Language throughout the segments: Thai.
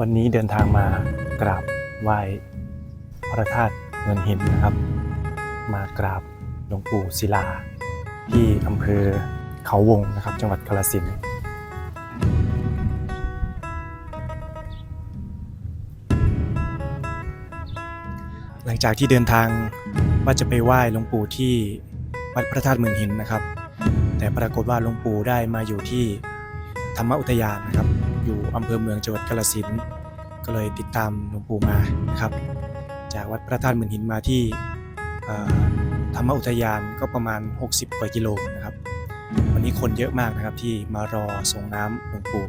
วันนี้เดินทางมากราบไหว้พระธาตุเงินหินนะครับ มากราบหลวงปู่ศิลา ที่อำเภอเขาวงนะครับ จังหวัดกาฬสินธุ์หลังจากที่เดินทางว่าจะไปไหว้หลวงปู่ที่วัดพระธาตุเมืองหินนะครับ แต่ปรากฏว่าหลวงปู่ได้มาอยู่ที่ธรรมอุทยานนะครับ อยู่อำเภอเมืองจังหวัดกาฬสินธุ์ก็เลยติดตามหลวงปู่มานะครับ จากวัดพระธาตุมืองหินมาที่ธรรมอุทยานก็ประมาณ 60 กว่ากิโลนะครับ วันนี้คนเยอะมากนะครับที่มารอส่งน้ำหลวงปู่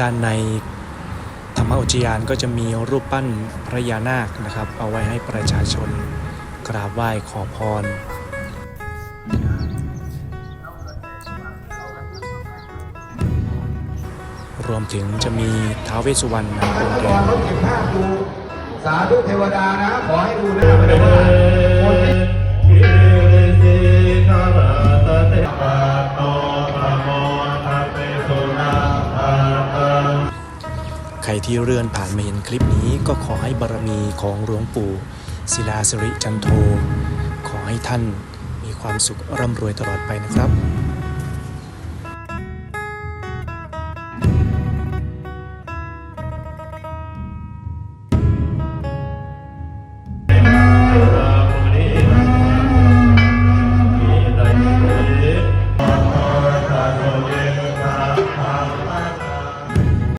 ด้านในธรรมอุทยานก็จะมีรูปปั้นพระยานาคนะครับ เอาไว้ให้ประชาชนกราบไหว้ขอพร รวมถึงจะมีท้าวเวสสุวรรณนะองค์แดงรถเก็บภาพดูสาธุเทวดานะ ขอให้ดูหน้าไปเลยว่าคนที่ใครที่เลื่อนผ่านมาเห็นคลิปนี้ก็ขอให้บารมีของหลวงปู่ ศิลาสิริจันโท ขอให้ท่านมีความสุขร่ำรวยตลอดไปนะครับ